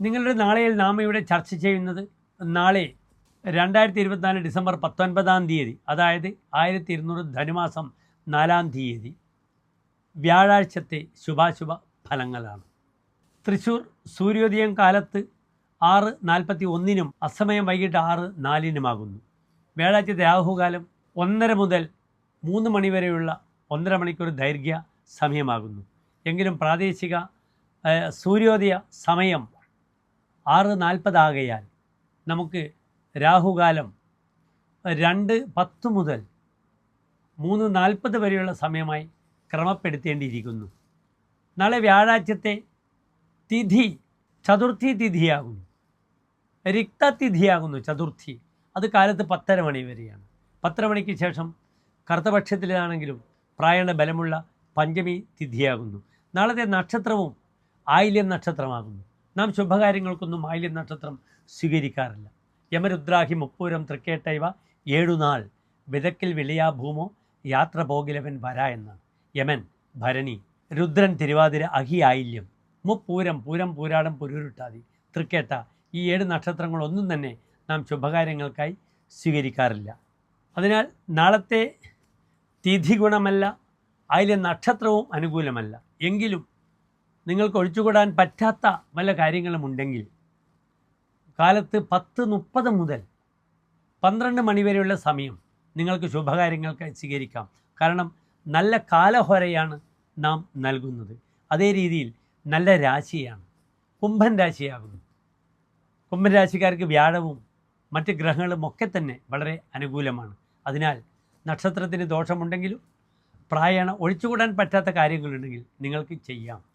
നിങ്ങളുടെ നാളെയിൽ നാം ഇവിടെ ചർച്ച ചെയ്യുന്നത് നാളെ രണ്ടായിരത്തി ഇരുപത്തിനാല് ഡിസംബർ പത്തൊൻപതാം തീയതി അതായത് ആയിരത്തി ഇരുന്നൂറ് ധനുമാസം നാലാം തീയതി വ്യാഴാഴ്ചത്തെ ശുഭാശുഭ ഫലങ്ങളാണ്. തൃശ്ശൂർ സൂര്യോദയം കാലത്ത് ആറ് നാൽപ്പത്തി ഒന്നിനും അസമയം വൈകിട്ട് ആറ് നാലിനുമാകുന്നു വ്യാഴാഴ്ചത്തെ രാഹുകാലം ഒന്നര മുതൽ മൂന്ന് മണിവരെയുള്ള ഒന്നര മണിക്കൂർ ദൈർഘ്യ സമയമാകുന്നു. എങ്കിലും പ്രാദേശിക സൂര്യോദയ സമയം ആറ് നാൽപ്പതാകയാൽ നമുക്ക് രാഹുകാലം രണ്ട് പത്ത് മുതൽ മൂന്ന് നാൽപ്പത് വരെയുള്ള സമയമായി ക്രമപ്പെടുത്തേണ്ടിയിരിക്കുന്നു. നാളെ വ്യാഴാഴ്ചത്തെ തിഥി ചതുർത്ഥി തിഥിയാകുന്നു. റിക്തതിഥിയാകുന്നു ചതുർത്ഥി. അത് കാലത്ത് പത്തര മണി വരെയാണ്. പത്തര മണിക്ക് ശേഷം കറുത്തപക്ഷത്തിലാണെങ്കിലും പ്രായണ ബലമുള്ള പഞ്ചമി തിഥിയാകുന്നു. നാളത്തെ നക്ഷത്രവും ആയില്യം നക്ഷത്രമാകുന്നു. നാം ശുഭകാര്യങ്ങൾക്കൊന്നും ആയില്യം നക്ഷത്രം സ്വീകരിക്കാറില്ല. യമരുദ്രാഹി മുപ്പൂരം തൃക്കേട്ടൈവ ഏഴുനാൾ വിതക്കിൽ വിളിയാ ഭൂമോ യാത്ര പോകിലവൻ വര എന്നാണ്. യമൻ ഭരണി രുദ്രൻ തിരുവാതിര അഹി ആയില്യം. മുപ്പൂരം പൂരം പൂരാടം പുരുരുട്ടാതി. തൃക്കേട്ട ഈ ഏഴ് നക്ഷത്രങ്ങളൊന്നും തന്നെ നാം ശുഭകാര്യങ്ങൾക്കായി സ്വീകരിക്കാറില്ല. അതിനാൽ നാളത്തെ തിഥി ഗുണമല്ല അതിലെ നക്ഷത്രവും അനുകൂലമല്ല. എങ്കിലും നിങ്ങൾക്ക് ഒഴിച്ചുകൂടാൻ പറ്റാത്ത വല്ല കാര്യങ്ങളും ഉണ്ടെങ്കിൽ കാലത്ത് പത്ത് മുപ്പത് മുതൽ പന്ത്രണ്ട് മണിവരെയുള്ള സമയം നിങ്ങൾക്ക് ശുഭകാര്യങ്ങൾക്ക് സ്വീകരിക്കാം. കാരണം നല്ല കാലഹൊരയാണ് നാം നൽകുന്നത്. അതേ രീതിയിൽ നല്ല രാശിയാണ്. കുംഭൻ രാശിയാകുന്നു. കുംഭൻ രാശിക്കാർക്ക് വ്യാഴവും മറ്റ് ഗ്രഹങ്ങളും ഒക്കെ തന്നെ വളരെ അനുകൂലമാണ്. അതിനാൽ നക്ഷത്രത്തിന് ദോഷമുണ്ടെങ്കിലും പ്രായണ ഒഴിച്ചുകൂടാൻ പറ്റാത്ത കാര്യങ്ങളുണ്ടെങ്കിൽ നിങ്ങൾക്ക് ചെയ്യാം.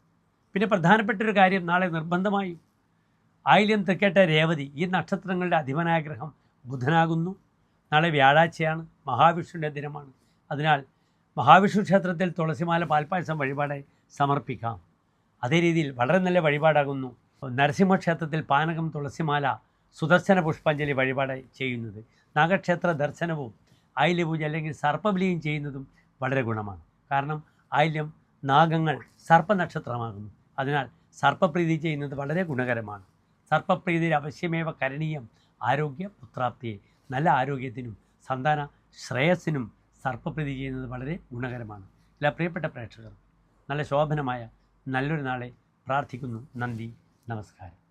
പിന്നെ പ്രധാനപ്പെട്ട ഒരു കാര്യം നാളെ നിർബന്ധമായും ആയില്യം തൃക്കേട്ട രേവതി ഈ നക്ഷത്രങ്ങളുടെ അധിപനായ ഗ്രഹം ബുധനാകുന്നു. നാളെ വ്യാഴാഴ്ചയാണ് മഹാവിഷ്ണുവിന്റെ ദിനമാണ്. അതിനാൽ മഹാവിഷ്ണു ക്ഷേത്രത്തിൽ തുളസിമാല പാൽപ്പായസം വഴിപാടായി സമർപ്പിക്കാം. അതേ രീതിയിൽ വളരെ നല്ല വഴിപാടാകുന്നു. നരസിംഹക്ഷേത്രത്തിൽ പാനകം തുളസിമാല സുദർശന പുഷ്പാഞ്ജലി വഴിപാടായി ചെയ്യുന്നത്. നാഗക്ഷേത്ര ദർശനവും ആയില്യപൂജ അല്ലെങ്കിൽ സർപ്പബലിയും ചെയ്യുന്നതും വളരെ ഗുണമാണ്. കാരണം ആയില്യം നാഗങ്ങൾ സർപ്പനക്ഷത്രമാകുന്നു. അതിനാൽ സർപ്പപ്രീതി ചെയ്യുന്നത് വളരെ ഗുണകരമാണ്. സർപ്പപ്രീതിയിൽ അവശ്യമേവ കരണീയം ആരോഗ്യ പുത്രാപ്തിയെ നല്ല ആരോഗ്യത്തിനും സന്താന ശ്രേയസ്സിനും സർപ്പപ്രീതി ചെയ്യുന്നത് വളരെ ഗുണകരമാണ്. എല്ലാ പ്രിയപ്പെട്ട പ്രേക്ഷകർ നല്ല ശോഭനമായ നല്ലൊരു നാളെ പ്രാർത്ഥിക്കുന്നു. നന്ദി നമസ്കാരം.